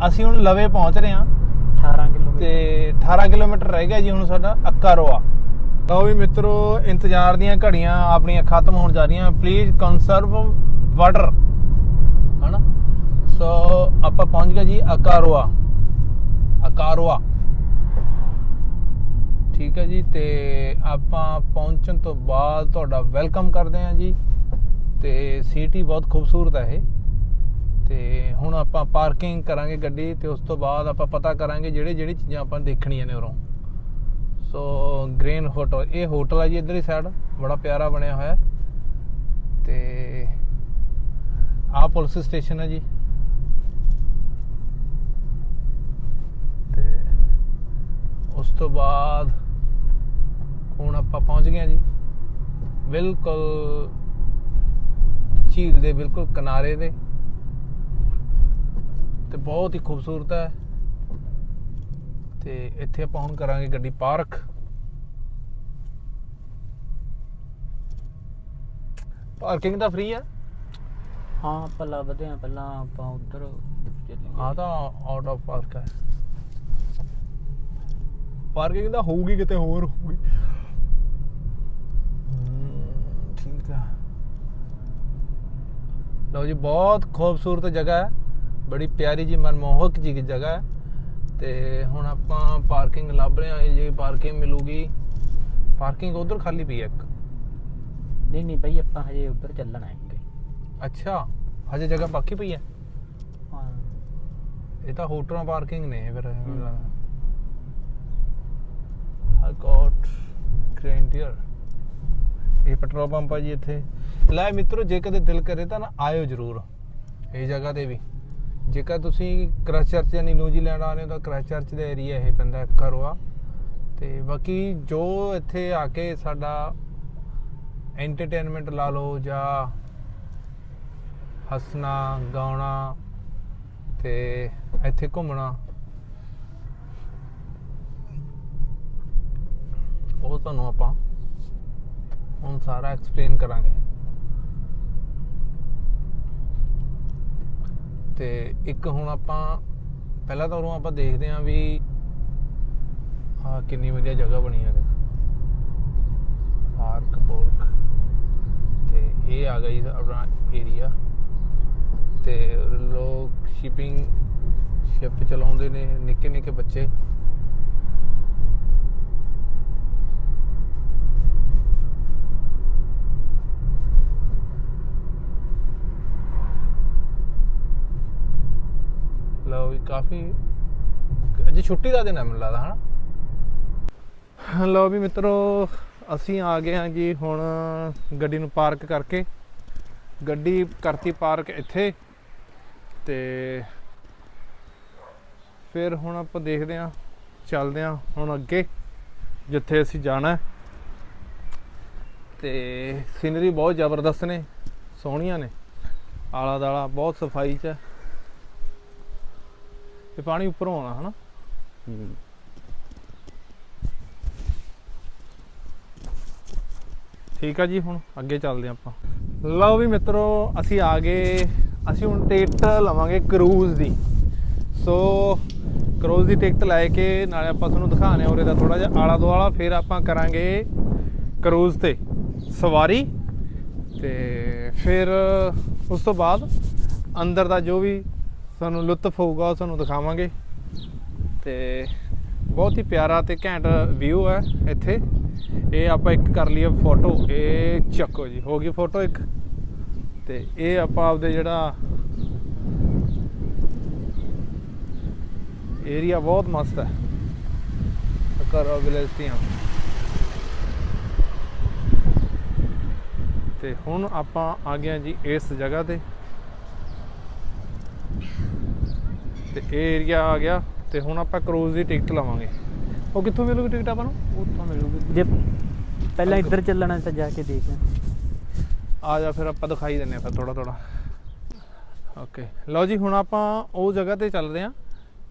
ਅਸੀਂ ਹੁਣ ਲਵੇ ਪਹੁੰਚ ਰਹੇ ਹਾਂ। 18 ਕਿਲੋਮੀਟਰ। ਤੇ 18 ਕਿਲੋਮੀਟਰ ਰਹਿ ਗਿਆ ਜੀ ਹੁਣ ਸਾਡਾ ਅੱਕਾ ਰੋਆ। ਲਓ ਵੀ ਮਿੱਤਰੋ, ਇੰਤਜ਼ਾਰ ਦੀਆਂ ਘੜੀਆਂ ਆਪਣੀਆਂ ਖਤਮ ਹੋਣ ਜਾ ਰਹੀਆਂ। ਪਲੀਜ਼ ਕਨਸਰਵ ਵਾਟਰ ਹਨਾ? ਸੋ ਆਪਾਂ ਪਹੁੰਚ ਗਏ ਜੀ ਅਕਾਰੋਆ। ਅਕਾਰੋਆ। ਠੀਕ ਹੈ ਜੀ, ਤੇ ਆਪਾਂ ਪਹੁੰਚਣ ਤੋਂ ਬਾਅਦ ਤੁਹਾਡਾ ਵੈਲਕਮ ਕਰਦੇ ਹਾਂ ਜੀ। ਤੇ ਸਿਟੀ ਬਹੁਤ ਖੂਬਸੂਰਤ ਹੈ ਇਹ। ਤੇ ਹੁਣ ਆਪਾਂ ਪਾਰਕਿੰਗ ਕਰਾਂਗੇ ਗੱਡੀ, ਤੇ ਉਸ ਤੋਂ ਬਾਅਦ ਆਪਾਂ ਪਤਾ ਕਰਾਂਗੇ ਜਿਹੜੇ ਜਿਹੜੀ ਚੀਜ਼ਾਂ ਆਪਾਂ ਦੇਖਣੀਆਂ ਨੇ ਉਰੋਂ। ਸੋ ਗ੍ਰੀਨ ਹੋਟਲ, ਇਹ ਹੋਟਲ ਹੈ ਜੀ ਇਧਰ ਹੀ ਸਾਈਡ ਬੜਾ ਪਿਆਰਾ ਬਣਿਆ ਹੋਇਆ। ਹੈ। ਤੇ ਆਹ ਪੁਲਿਸ ਸਟੇਸ਼ਨ ਹੈ ਜੀ। ਤੇ ਉਸ ਤੋਂ ਬਾਅਦ ਹੁਣ ਆਪਾਂ ਪਹੁੰਚ ਗਏ ਹਾਂ ਜੀ। ਬਿਲਕੁਲ ਝੀਲ ਦੇ ਬਿਲਕੁਲ ਕਿਨਾਰੇ ਦੇ। ਤੇ ਬਹੁਤ ਹੀ ਖੂਬਸੂਰਤ ਹੈ। ਤੇ ਇੱਥੇ ਆਪਾਂ ਹੁਣ ਕਰਾਂਗੇ ਗੱਡੀ ਪਾਰਕ। ਪਾਰਕਿੰਗ ਦਾ ਫ੍ਰੀ ਆ? ਹਾਂ ਆਪਾਂ ਲੱਭਦੇ ਆ ਪਹਿਲਾਂ ਆਪਾਂ ਉਧਰ ਆ ਤਾਂ ਆਊਟ ਆਫ ਪਾਰਕ ਹੈ ਪਾਰਕਿੰਗ ਤਾਂ ਹੋਊਗੀ ਕਿਤੇ ਹੋਰ ਹੋਊਗੀ। ਠੀਕ ਆ। ਲਓ ਜੀ ਬਹੁਤ ਖੂਬਸੂਰਤ ਜਗ੍ਹਾ ਹੈ। ਬੜੀ ਪਿਆਰੀ ਜੀ ਮਨਮੋਹਕ ਜੀ ਦੀ ਜਗ੍ਹਾ ਹੈ। ਤੇ ਹੁਣ ਆਪਾਂ ਪਾਰਕਿੰਗ ਲੱਭ ਰਹੇ ਹਾਂ ਜੀ ਪਾਰਕਿੰਗ ਮਿਲੂਗੀ। ਪਾਰਕਿੰਗ ਉਧਰ ਖਾਲੀ ਪਈ ਹੈ ਇੱਕ? ਨਹੀਂ ਨਹੀਂ ਬਈ ਆਪਾਂ ਹਜੇ ਉੱਧਰ ਚੱਲਣਾ ਹੈ ਅੱਗੇ। ਅੱਛਾ ਹਜੇ ਜਗ੍ਹਾ ਬਾਕੀ ਪਈ ਹੈ? ਹਾਂ। ਇਹ ਤਾਂ ਹੋਟਲਾਂ ਪਾਰਕਿੰਗ ਨੇ ਫਿਰ। ਹਾਈ ਕੋਟ ਗ੍ਰੈਂਡੀਅਰ ਇਹ ਪੈਟਰੋਲ ਪੰਪ ਆ ਜੀ ਇੱਥੇ। ਲੈ ਮਿੱਤਰੋ ਜੇ ਕਦੇ ਦਿਲ ਕਰੇ ਤਾਂ ਨਾ ਆਇਓ ਜਰੂਰ ਇਹ ਜਗ੍ਹਾ ਤੇ ਵੀ। ਜੇਕਰ ਤੁਸੀਂ ਕ੍ਰਾਈਸਟਚਰਚ ਯਾਨੀ ਨਿਊਜ਼ੀਲੈਂਡ ਆਨੇ ਹੋ ਤਾਂ ਕ੍ਰਾਈਸਟਚਰਚ ਦਾ ਏਰੀਆ ਇਹ ਪੈਂਦਾ ਕਰਵਾ ਤੇ ਬਾਕੀ ਜੋ ਇੱਥੇ ਆ ਕੇ ਸਾਡਾ ਐਂਟਰਟੇਨਮੈਂਟ ਲਾ ਲਓ ਜਾਂ ਹੱਸਣਾ, ਗਾਉਣਾ ਤੇ ਇੱਥੇ ਘੁੰਮਣਾ, ਉਹ ਤੁਹਾਨੂੰ ਆਪਾਂ ਹੁਣ ਸਾਰਾ ਐਕਸਪਲੇਨ ਕਰਾਂਗੇ। ਤੇ ਇੱਕ ਹੁਣ ਆਪਾਂ, ਪਹਿਲਾਂ ਤਾਂ ਉਰੋਂ ਆਪਾਂ ਦੇਖਦੇ ਆਂ ਵੀ ਆ ਕਿੰਨੀ ਵਧੀਆ ਜਗ੍ਹਾ ਬਣੀ ਹੈ ਦੇਖ। ਪਾਰਕ ਪੋਰਕ ਤੇ ਇਹ ਆ ਗਈ ਆਪਣਾ ਏਰੀਆ ਤੇ ਲੋਕ ਸ਼ਿਪਿੰਗ ਸ਼ਿਪ ਚਲਾਉਂਦੇ ਨੇ ਨਿੱਕੇ ਨਿੱਕੇ ਬੱਚੇ। ਲਓ ਵੀ ਕਾਫੀ ਅੱਜ ਛੁੱਟੀ ਦਾ ਦਿਨ ਹੈ ਮੈਨੂੰ ਲੱਗਦਾ, ਹਨਾ? ਲਓ ਵੀ ਮਿੱਤਰੋ, ਅਸੀਂ ਆ ਗਏ ਹਾਂ ਜੀ ਹੁਣ ਗੱਡੀ ਨੂੰ ਪਾਰਕ ਕਰਕੇ। ਗੱਡੀ ਕਰਤੀ ਪਾਰਕ ਇੱਥੇ ਤੇ ਫਿਰ ਹੁਣ ਆਪਾਂ ਦੇਖਦੇ ਹਾਂ, ਚੱਲਦੇ ਹਾਂ ਹੁਣ ਅੱਗੇ, ਜਿੱਥੇ ਅਸੀਂ ਜਾਣਾ ਹੈ। ਤੇ ਸੀਨਰੀ ਬਹੁਤ ਜ਼ਬਰਦਸਤ ਨੇ, ਸੋਹਣੀਆਂ ਨੇ। ਆਲਾ ਦਾਲਾ ਬਹੁਤ ਸਫ਼ਾਈ ਚ ਹੈ। ਤੇ ਪਾਣੀ ਉੱਪਰੋਂ ਆਉਣਾ ਹਨਾ? ਠੀਕ ਆ ਜੀ ਹੁਣ ਅੱਗੇ ਚੱਲਦੇ ਹਾਂ ਆਪਾਂ। ਲਓ ਵੀ ਮਿੱਤਰੋ ਅਸੀਂ ਆ ਗਏ ਅਸੀਂ ਹੁਣ ਟਿਕਟ ਲਵਾਂਗੇ ਕਰੂਜ਼ ਦੀ। ਸੋ ਕਰੂਜ਼ ਦੀ ਟਿਕਟ ਲੈ ਕੇ ਨਾਲੇ ਆਪਾਂ ਤੁਹਾਨੂੰ ਦਿਖਾਣੇ ਉਰੇ ਦਾ ਥੋੜਾ ਜਿਹਾ ਆਲਾ ਦੁਆਲਾ ਫਿਰ ਆਪਾਂ ਕਰਾਂਗੇ ਕਰੂਜ਼ ਤੇ ਸਵਾਰੀ। ਤੇ ਫਿਰ ਉਸ ਤੋਂ ਬਾਅਦ ਅੰਦਰ ਦਾ ਜੋ ਵੀ ਸਾਨੂੰ ਲੁਤਫ ਹੋਊਗਾ, ਉਹ ਤੁਹਾਨੂੰ ਦਿਖਾਵਾਂਗੇ। ਤੇ ਬਹੁਤ ਹੀ ਪਿਆਰਾ ਤੇ ਘੈਂਟ ਵਿਊ ਹੈ ਇੱਥੇ। ਇਹ ਆਪਾਂ ਇੱਕ ਕਰ ਲਈਏ ਫੋਟੋ ਇਹ ਚੱਕੋ ਜੀ, ਹੋ ਗਈ ਫੋਟੋ ਇੱਕ। ਤੇ ਇਹ ਆਪਾਂ ਆਪਦੇ ਜਿਹੜਾ ਏਰੀਆ ਬਹੁਤ ਮਸਤ ਹੈ। ਕਰੋ ਵਿਲੇਜ ਦੀਆਂ। ਤੇ ਹੁਣ ਆਪਾਂ ਆ ਗਏ ਜੀ ਇਸ ਜਗ੍ਹਾ ਤੇ। ਤੇ ਇਹ ਏਰੀਆ ਆ ਗਿਆ ਤੇ ਹੁਣ ਆਪਾਂ ਕਰੂਜ਼ ਦੀ ਟਿਕਟ ਲਵਾਂਗੇ। ਉਹ ਕਿੱਥੋਂ ਮਿਲੂਗੀ ਟਿਕਟ ਆਪਾਂ ਨੂੰ? ਉੱਥੋਂ ਮਿਲੂਗੀ। ਜੇ ਪਹਿਲਾਂ ਇੱਧਰ ਚੱਲਣਾ ਤਾਂ ਜਾ ਕੇ ਦੇਖ ਆ ਜਾ ਫਿਰ ਆਪਾਂ ਦਿਖਾਈ ਦਿੰਨੇ ਆ ਫਿਰ ਥੋੜਾ ਥੋੜਾ ਓਕੇ ਲਓ ਜੀ ਹੁਣ ਆਪਾਂ ਉਹ ਜਗ੍ਹਾ ਤੇ ਚੱਲਦੇ ਆ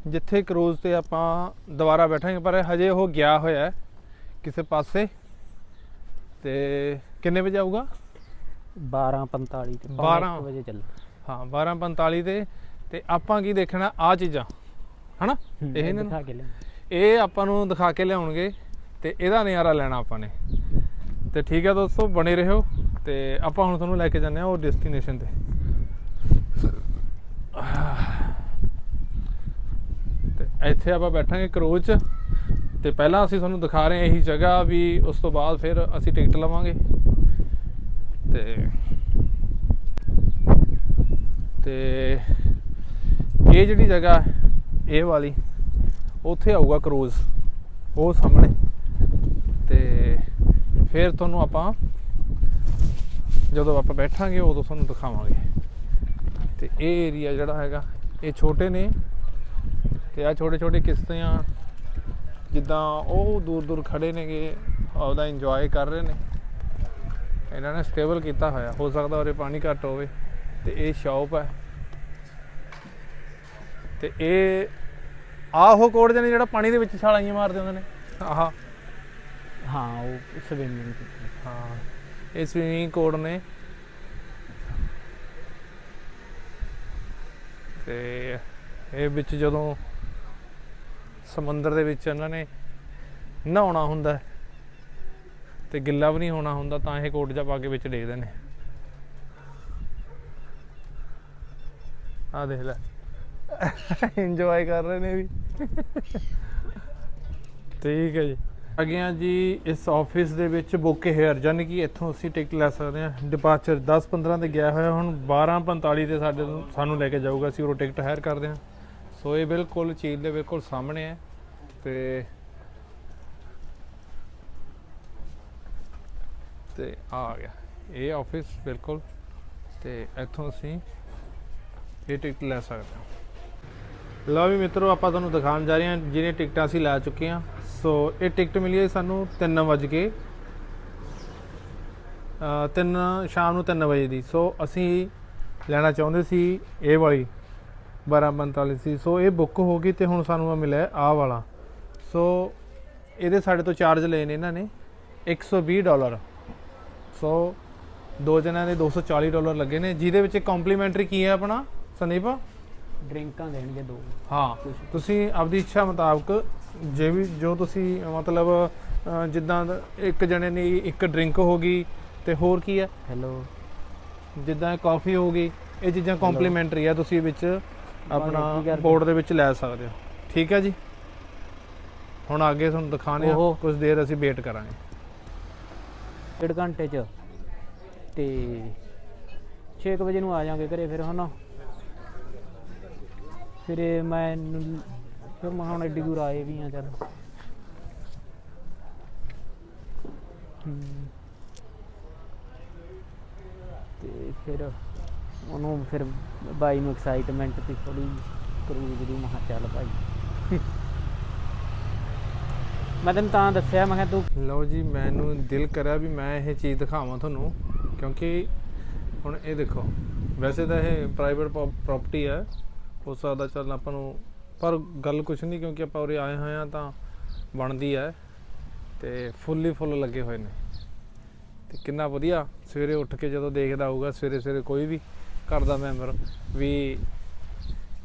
ਜਿੱਥੇ ਕਰੂਜ਼ ਤੇ ਆਪਾਂ ਦੁਬਾਰਾ ਬੈਠਾਂਗੇ ਪਰ ਹਜੇ ਉਹ ਗਿਆ ਹੋਇਆ ਕਿਸੇ ਪਾਸੇ। ਤੇ ਕਿੰਨੇ ਵਜੇ ਆਊਗਾ? 12:45 ਤੇ 12 12 ਵਜੇ ਚੱਲ ਹਾਂ 12:45 ਤੇ ਤੇ ਆਪਾਂ ਕੀ ਦੇਖਣਾ? ਆ ਚੀਜ਼ਾਂ। ਹਨਾ? ਇਹ ਇਹਨਾਂ ਨੂੰ ਦਿਖਾ ਕੇ ਲੈ ਇਹ ਆਪਾਂ ਨੂੰ ਦਿਖਾ ਕੇ ਲਿਆਉਣਗੇ ਤੇ ਇਹਦਾ ਨਜ਼ਾਰਾ ਲੈਣਾ ਆਪਾਂ ਨੇ। ਤੇ ਠੀਕ ਹੈ ਦੋਸਤੋ ਬਣੇ ਰਹੋ ਤੇ ਆਪਾਂ ਹੁਣ ਤੁਹਾਨੂੰ ਲੈ ਕੇ ਜਾਂਦੇ ਆ ਉਹ ਡੈਸਟੀਨੇਸ਼ਨ ਤੇ। ਤੇ ਇੱਥੇ ਆਪਾਂ ਬੈਠਾਂਗੇ ਕਰੋਚ ਤੇ ਪਹਿਲਾਂ ਅਸੀਂ ਤੁਹਾਨੂੰ ਦਿਖਾ ਰਹੇ ਹਾਂ ਇਹੀ ਜਗ੍ਹਾ ਵੀ ਉਸ ਤੋਂ ਬਾਅਦ ਫਿਰ ਅਸੀਂ ਟਿਕਟ ਲਵਾਂਗੇ। ਤੇ ਤੇ ਇਹ ਜਿਹੜੀ ਜਗ੍ਹਾ ਇਹ ਵਾਲੀ, ਉੱਥੇ ਆਊਗਾ ਕਰੂਜ਼, ਉਹ ਸਾਹਮਣੇ। ਤੇ ਫਿਰ ਤੁਹਾਨੂੰ ਆਪਾਂ ਜਦੋਂ ਆਪਾਂ ਬੈਠਾਂਗੇ, ਉਦੋਂ ਤੁਹਾਨੂੰ ਦਿਖਾਵਾਂਗੇ। ਤੇ ਇਹ ਏਰੀਆ ਜਿਹੜਾ ਹੈਗਾ, ਇਹ ਛੋਟੇ ਨੇ। ਤੇ ਆ ਛੋਟੇ ਛੋਟੇ ਕਿਸ਼ਤੀਆਂ ਜਿੱਦਾਂ ਉਹ ਦੂਰ ਦੂਰ ਖੜੇ ਨੇਗੇ ਉਹਦਾ ਇੰਜੋਏ ਕਰ ਰਹੇ ਨੇ। ਇਹਨਾਂ ਨੇ ਸਟੇਬਲ ਕੀਤਾ ਹੋਇਆ। ਹੋ ਸਕਦਾ ਉਰੇ ਪਾਣੀ ਘੱਟ ਹੋਵੇ। ਤੇ ਇਹ ਸ਼ੌਪ ਹੈ। ਤੇ ਇਹ ਆਹੋ ਕੋਡ ਜਣੇ ਜਿਹੜਾ ਪਾਣੀ ਦੇ ਵਿੱਚ ਛਾਲਾਂਆਂ ਮਾਰਦੇ ਹੁੰਦੇ ਨੇ। ਆਹ। ਹਾਂ ਉਹ ਸਵਿਮਿੰਗ ਹਾਂ। ਇਹ ਸਵੀਮਿੰਗ ਕੋਡ ਨੇ। ਤੇ ਇਹ ਵਿੱਚ ਜਦੋਂ ਸਮੁੰਦਰ ਦੇ ਵਿੱਚ ਇਹਨਾਂ ਨੇ ਨਹਾਉਣਾ ਹੁੰਦਾ ਤੇ ਗਿੱਲਾ ਵੀ ਨਹੀਂ ਹੋਣਾ ਹੁੰਦਾ ਤਾਂ ਇਹ ਕੋਟ ਜਾ ਪਾ ਕੇ ਵਿੱਚ ਡੇਗਦੇ ਨੇ। ਆ ਦੇਖ ਲੈ। ਇੰਜੋਏ ਕਰ ਰਹੇ ਨੇ ਵੀ। ਠੀਕ ਹੈ ਜੀ। ਆ ਹਾਂ ਜੀ, ਇਸ ਆਫਿਸ ਦੇ ਵਿੱਚ ਬੁੱਕ ਹੇਅਰ ਯਾਨੀ ਕਿ, ਇੱਥੋਂ ਅਸੀਂ ਟਿਕਟ ਲੈ ਸਕਦੇ ਹਾਂ। ਡਿਪਾਰਚਰ 10-15 ਤੇ ਗਿਆ ਹੋਇਆ, ਹੁਣ 12:45 ਤੇ ਸਾਡੇ ਸਾਨੂੰ ਲੈ ਕੇ ਜਾਊਗਾ, ਅਸੀਂ ਉਹ ਟਿਕਟ ਹਾਇਰ ਕਰਦੇ ਹਾਂ। ਸੋ ਇਹ ਬਿਲਕੁਲ ਝੀਲ ਦੇ ਬਿਲਕੁਲ ਸਾਹਮਣੇ ਹੈ ਤੇ ਤੇ ਆ ਗਿਆ। ਇਹ ਆਫਿਸ ਬਿਲਕੁਲ ਤੇ ਇੱਥੋਂ ਅਸੀਂ ਇਹ ਟਿਕਟ ਲੈ ਸਕਦੇ ਹਾਂ। ਲਓ ਵੀ ਮਿੱਤਰੋ, ਆਪਾਂ ਤੁਹਾਨੂੰ ਦਿਖਾਉਣ ਜਾ ਰਹੇ ਹਾਂ ਜਿਹੜੀਆਂ ਟਿਕਟਾਂ ਅਸੀਂ ਲੈ ਚੁੱਕੇ ਹਾਂ। ਸੋ ਇਹ ਟਿਕਟ ਮਿਲੀ ਹੈ ਸਾਨੂੰ 3 ਵਜੇ ਕੇ ਤਿੰਨ, ਸ਼ਾਮ ਨੂੰ 3 ਵਜੇ ਦੀ। ਸੋ ਅਸੀਂ ਲੈਣਾ ਚਾਹੁੰਦੇ ਸੀ ਇਹ ਵਾਲੀ 1245 ਸੀ। ਸੋ ਇਹ ਬੁੱਕ ਹੋ ਗਈ ਤੇ ਹੁਣ ਸਾਨੂੰ ਆ ਮਿਲਿਆ ਆ ਵਾਲਾ। ਸੋ ਇਹਦੇ ਸਾਡੇ ਤੋਂ ਚਾਰਜ ਲਏ ਨੇ ਇਹਨਾਂ ਨੇ 120 ਡਾਲਰ। ਸੋ ਦੋ ਜਣਿਆਂ ਦੇ 240 ਡਾਲਰ ਲੱਗੇ ਨੇ, ਜਿਹਦੇ ਵਿੱਚ ਕੰਪਲੀਮੈਂਟਰੀ ਕੀ ਹੈ ਆਪਣਾ, ਸੰਦੀਪ? ਡਰਿੰਕਾਂ ਦੇਣਗੇ ਦੋ। ਹਾਂ ਤੁਸੀਂ ਆਪਦੀ ਇੱਛਾ ਮੁਤਾਬਕ ਜੇ ਵੀ ਜੋ ਤੁਸੀਂ ਮਤਲਬ ਅ, ਜਿੱਦਾਂ ਦਾ ਇੱਕ ਜਣੇ ਨੇ ਇੱਕ ਡਰਿੰਕ ਹੋ ਗਈ ਤੇ ਹੋਰ ਕੀ ਹੈ? ਹੈਲੋ ਜਿੱਦਾਂ ਕਾਫੀ ਹੋ ਗਈ ਇਹ ਚੀਜ਼ਾਂ ਕੰਪਲੀਮੈਂਟਰੀ ਆ ਤੁਸੀਂ ਵਿੱਚ ਆਪਣਾ ਕਰਦੇ? ਬੋਰਡ ਦੇ ਵਿੱਚ ਲੈ ਸਕਦੇ ਹੋ। ਠੀਕ ਹੈ ਜੀ? ਹੁਣ ਅੱਗੇ ਤੁਹਾਨੂੰ ਦਿਖਾਣੇ ਆ ਓਹੋ। ਕੁਝ ਦੇਰ ਅਸੀਂ ਵੇਟ ਕਰਾਂਗੇ। ਡੇਢ ਘੰਟੇ ਚ। ਤੇ 6 ਵਜੇ ਨੂੰ ਆ ਜਾਾਂਗੇ ਘਰੇ ਫਿਰ ਹਨਾ? ਫਿਰ ਇਹ ਮੈਂ ਨ- ਫਿਰ ਮੈਂ ਹੁਣ ਐਡੀ ਦੂਰ ਆਏ ਵੀ ਆ ਚੱਲ। ਹਮ। ਤੇ ਫਿਰ ਉਹਨੂੰ ਫਿਰ ਬਾਈ ਨੂੰ ਐਕਸਾਈਟਮੈਂਟ ਤੇ ਥੋੜੀ ਕਰੂਜ਼ ਦੀ ਮਹਾ ਚੱਲ ਭਾਈ ਮੈਂ ਤੈਨੂੰ ਤਾਂ ਦੱਸਿਆ, ਮੈਂ ਕਿਹਾ ਤੂੰ ਲਓ ਜੀ, ਮੈਨੂੰ ਦਿਲ ਕਰਿਆ ਵੀ ਮੈਂ ਇਹ ਚੀਜ਼ ਦਿਖਾਵਾਂ ਤੁਹਾਨੂੰ, ਕਿਉਂਕਿ ਹੁਣ ਇਹ ਦੇਖੋ, ਵੈਸੇ ਤਾਂ ਇਹ ਪ੍ਰਾਈਵੇਟ ਪ੍ਰਾਪਰਟੀ ਹੈ ਹੋ ਸਕਦਾ ਚੱਲ ਆਪਾਂ ਨੂੰ, ਪਰ ਗੱਲ ਕੁਛ ਨਹੀਂ ਕਿਉਂਕਿ ਆਪਾਂ ਉਰੇ ਆਏ ਹੋਏ ਆ ਤਾਂ ਬਣਦੀ ਹੈ ਤੇ ਫੁੱਲੀ ਫੁੱਲ ਲੱਗੇ ਹੋਏ ਨੇ। ਤੇ ਕਿੰਨਾ ਵਧੀਆ, ਸਵੇਰੇ ਉੱਠ ਕੇ ਜਦੋਂ ਦੇਖਦਾ ਹੋਊਗਾ, ਸਵੇਰੇ ਸਵੇਰੇ ਕੋਈ ਵੀ ਘਰ ਦਾ ਮੈਂਬਰ ਵੀ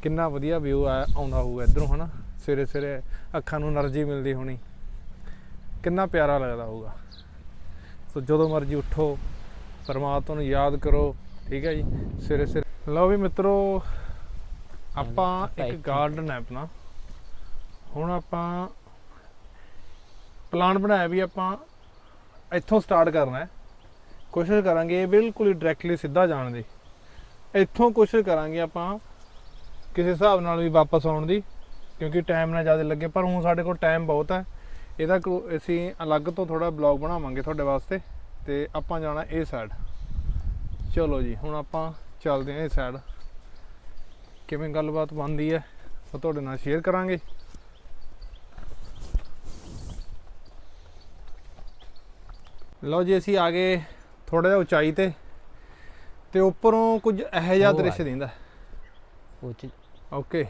ਕਿੰਨਾ ਵਧੀਆ ਵਿਊ ਆਉਂਦਾ ਹੋਊਗਾ ਇਧਰੋਂ, ਹਨਾ? ਸਵੇਰੇ ਸਵੇਰੇ ਅੱਖਾਂ ਨੂੰ એનર્ਜੀ ਮਿਲਦੀ ਹੋਣੀ। ਕਿੰਨਾ ਪਿਆਰਾ ਲੱਗਦਾ ਹੋਊਗਾ। ਸੋ ਜਦੋਂ ਮਰਜ਼ੀ ਉੱਠੋ, ਪਰਮਾਤਮਾ ਨੂੰ ਯਾਦ ਕਰੋ, ਠੀਕ ਹੈ ਜੀ? ਸਵੇਰੇ ਸਵੇਰੇ। ਲਓ ਵੀ ਮਿੱਤਰੋ ਆਪਾਂ ਇੱਕ। ਗਾਰਡਨ ਹੈ ਆਪਣਾ। ਹੁਣ ਆਪਾਂ ਪਲਾਨ ਬਣਾਇਆ ਵੀ ਆਪਾਂ ਇੱਥੋਂ ਸਟਾਰਟ ਕਰਨਾ ਹੈ। ਕੋਸ਼ਿਸ਼ ਕਰਾਂਗੇ ਬਿਲਕੁਲ ਹੀ ਡਾਇਰੈਕਟਲੀ ਸਿੱਧਾ ਜਾਣ ਦੀ। ਇੱਥੋਂ ਕੋਸ਼ਿਸ਼ ਕਰਾਂਗੇ ਆਪਾਂ ਕਿਸੇ ਹਿਸਾਬ ਨਾਲ ਵੀ ਵਾਪਸ ਆਉਣ ਦੀ ਕਿਉਂਕਿ ਟਾਈਮ ਨਾ ਜ਼ਿਆਦਾ ਲੱਗੇ। ਪਰ ਹੁਣ ਸਾਡੇ ਕੋਲ ਟਾਈਮ ਬਹੁਤ ਹੈ। ਇਹਦਾ ਅਸੀਂ ਅਲੱਗ ਤੋਂ ਥੋੜਾ ਬਲੌਗ ਬਣਾਵਾਂਗੇ ਤੁਹਾਡੇ ਵਾਸਤੇ ਤੇ ਆਪਾਂ ਜਾਣਾ ਇਹ ਸਾਈਡ ਚਲੋ ਜੀ ਹੁਣ ਆਪਾਂ ਚੱਲਦੇ ਹਾਂ ਇਹ ਸਾਈਡ ਕਿਵੇਂ ਗੱਲਬਾਤ ਬਣਦੀ ਹੈ ਉਹ ਤੁਹਾਡੇ ਨਾਲ ਸ਼ੇਅਰ ਕਰਾਂਗੇ। ਲਓ ਜੀ ਅਸੀਂ ਆ ਗਏ ਥੋੜਾ ਜਿਹਾ ਉਚਾਈ ਤੇ ਤੇ ਉੱਪਰੋਂ ਕੁਝ ਇਹੋ ਜਿਹਾ ਦ੍ਰਿਸ਼ ਦਿੰਦਾ ਉਹ ਚ ਓਕੇ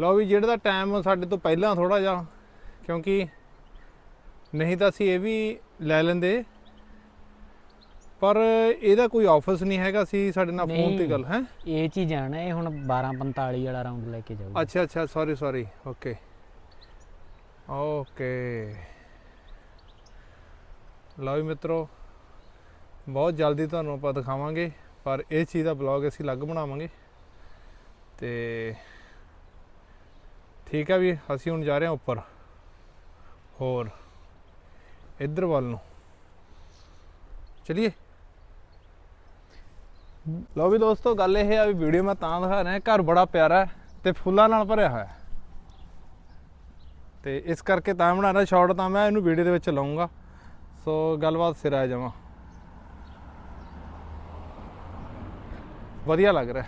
ਲਓ ਵੀ ਜਿਹੜਾ ਦਾ ਟਾਈਮ ਸਾਡੇ ਤੋਂ ਪਹਿਲਾਂ ਥੋੜਾ ਜਿਹਾ ਕਿਉਂਕਿ ਨਹੀਂ ਤਾਂ ਅਸੀਂ ਇਹ ਵੀ ਲੈ ਲੈਂਦੇ। ਪਰ ਇਹਦਾ ਕੋਈ ਆਫਿਸ ਨਹੀਂ ਹੈਗਾ ਸੀ ਸਾਡੇ ਨਾਲ ਫੋਨ ਤੇ। ਗੱਲ ਹੈ? ਇਹ ਚ ਹੀ ਜਾਣਾ ਇਹ ਹੁਣ 12:45 ਵਾਲਾ ਰਾਉਂਡ ਲੈ ਕੇ ਜਾਊਗਾ। ਅੱਛਾ ਅੱਛਾ ਸੌਰੀ ਸੌਰੀ ਓਕੇ ਓਕੇ ਲਓ ਵੀ ਮਿੱਤਰੋ ਬਹੁਤ ਜਲਦੀ ਤੁਹਾਨੂੰ ਆਪਾਂ ਦਿਖਾਵਾਂਗੇ ਪਰ ਇਹ ਚੀਜ਼ ਦਾ ਬਲੌਗ ਅਸੀਂ ਅਲੱਗ ਬਣਾਵਾਂਗੇ। ਤੇ ਠੀਕ ਹੈ ਵੀ ਅਸੀਂ ਹੁਣ ਜਾ ਰਹੇ ਹਾਂ ਉੱਪਰ ਹੋਰ ਇੱਧਰ ਵੱਲ ਨੂੰ। ਚਲਿਏ। ਲਓ ਵੀ ਦੋਸਤੋ, ਗੱਲ ਇਹ ਆ ਵੀ ਵੀਡੀਓ ਮੈਂ ਤਾਂ ਦਿਖਾ ਰਿਹਾ, ਘਰ ਬੜਾ ਪਿਆਰਾ ਹੈ ਤੇ ਫੁੱਲਾਂ ਨਾਲ ਭਰਿਆ ਹੋਇਆ ਹੈ। ਤੇ ਇਸ ਕਰਕੇ ਤਾਂ ਬਣਾ ਰਿਹਾ ਸ਼ਾਰਟ ਤਾਂ ਮੈਂ ਇਹਨੂੰ ਵੀਡੀਓ ਦੇ ਵਿੱਚ ਲਾਉਂਗਾ ਸੋ ਗੱਲਬਾਤ ਸਿਰ ਆ ਜਾਵਾਂ। ਵਧੀਆ ਲੱਗ ਰਿਹਾ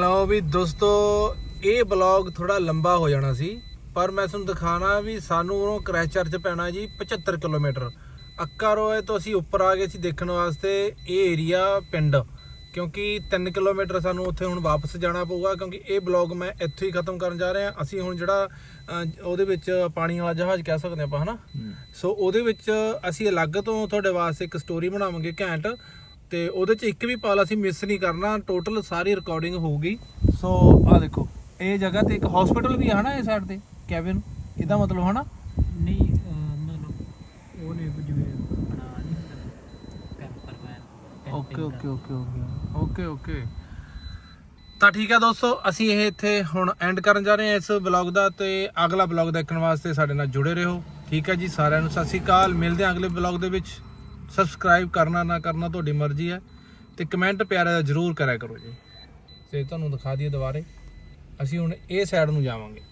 ਲਓ ਵੀ ਦੋਸਤੋ, ਇਹ ਬਲੌਗ ਥੋੜਾ ਲੰਬਾ ਹੋ ਜਾਣਾ ਸੀ, ਪਰ ਮੈਂ ਤੁਹਾਨੂੰ ਦਿਖਾਣਾ ਵੀ ਸਾਨੂੰ ਉਰੋਂ ਕਰੈਚਰ ਚ ਪੈਣਾ ਜੀ 75 ਕਿਲੋਮੀਟਰ। ਅੱਕਾ ਰੋਏ ਤੋਂ ਅਸੀਂ ਉੱਪਰ ਆ ਗਏ ਸੀ ਦੇਖਣ ਵਾਸਤੇ, ਇਹ ਏਰੀਆ ਪਿੰਡ। ਕਿਉਂਕਿ 3 ਕਿਲੋਮੀਟਰ ਸਾਨੂੰ ਉੱਥੇ ਹੁਣ ਵਾਪਸ ਜਾਣਾ ਪਊਗਾ ਕਿਉਂਕਿ ਇਹ ਬਲੌਗ ਮੈਂ ਇੱਥੋਂ ਹੀ ਖਤਮ ਕਰਨ ਜਾ ਰਿਹਾ। ਅਸੀਂ ਹੁਣ ਜਿਹੜਾ ਉਹਦੇ ਵਿੱਚ ਪਾਣੀ ਵਾਲਾ ਜਹਾਜ਼ ਕਹਿ ਸਕਦੇ ਆਪਾਂ ਹਨਾ? ਸੋ ਉਹਦੇ ਵਿੱਚ ਅਸੀਂ ਅਲੱਗ ਤੋਂ ਤੁਹਾਡੇ ਵਾਸਤੇ ਇੱਕ ਸਟੋਰੀ ਬਣਾਵਾਂਗੇ ਘੈਂਟ ਤੇ ਉਹਦੇ ਚ ਇੱਕ ਵੀ ਪਾਲ ਅਸੀਂ ਮਿਸ ਨਹੀਂ ਕਰਨਾ ਟੋਟਲ ਸਾਰੀ ਰਿਕਾਰਡਿੰਗ ਹੋਊਗੀ। ਸੋ ਆ ਦੇਖੋ ਇਹ ਜਗ੍ਹਾ ਤੇ ਇੱਕ ਹਸਪੀਟਲ ਵੀ ਹੈ ਨਾ ਇਹ ਸਾਈਡ ਤੇ ਕੈਬਿਨ ਇਹਦਾ ਮਤਲਬ ਹਨਾ ਨਹੀਂ ਮਤਲਬ ਉਹ ਨੇ ਜਿਵੇਂ ਬਣਾ ਨਹੀਂ camper van okay okay okay okay okay okay ਤਾਂ ਠੀਕ ਹੈ ਦੋਸਤੋ, ਅਸੀਂ ਇਹ ਇੱਥੇ ਹੁਣ ਐਂਡ ਕਰਨ ਜਾ ਰਹੇ ਹਾਂ ਇਸ ਵਲੌਗ ਦਾ ਤੇ ਅਗਲਾ ਵਲੌਗ ਦੇਖਣ ਵਾਸਤੇ ਸਾਡੇ ਨਾਲ ਜੁੜੇ ਰਹੋ। ਠੀਕ ਹੈ ਜੀ, ਸਾਰਿਆਂ ਨੂੰ ਸਤਿ ਸ਼੍ਰੀ ਅਕਾਲ। ਮਿਲਦੇ ਹਾਂ ਅਗਲੇ ਵਲੌਗ ਦੇ ਵਿੱਚ। ਸਬਸਕ੍ਰਾਈਬ ਕਰਨਾ ਨਾ ਕਰਨਾ ਤੁਹਾਡੀ ਮਰਜ਼ੀ ਹੈ ਤੇ ਕਮੈਂਟ ਪਿਆਰਾ ਜ਼ਰੂਰ ਕਰਿਆ ਕਰੋ ਜੀ। ਤੇ ਤੁਹਾਨੂੰ ਦਿਖਾ ਦਈਏ ਦੁਬਾਰੇ। ਅਸੀਂ ਹੁਣ ਇਹ ਸਾਈਡ ਨੂੰ ਜਾਵਾਂਗੇ।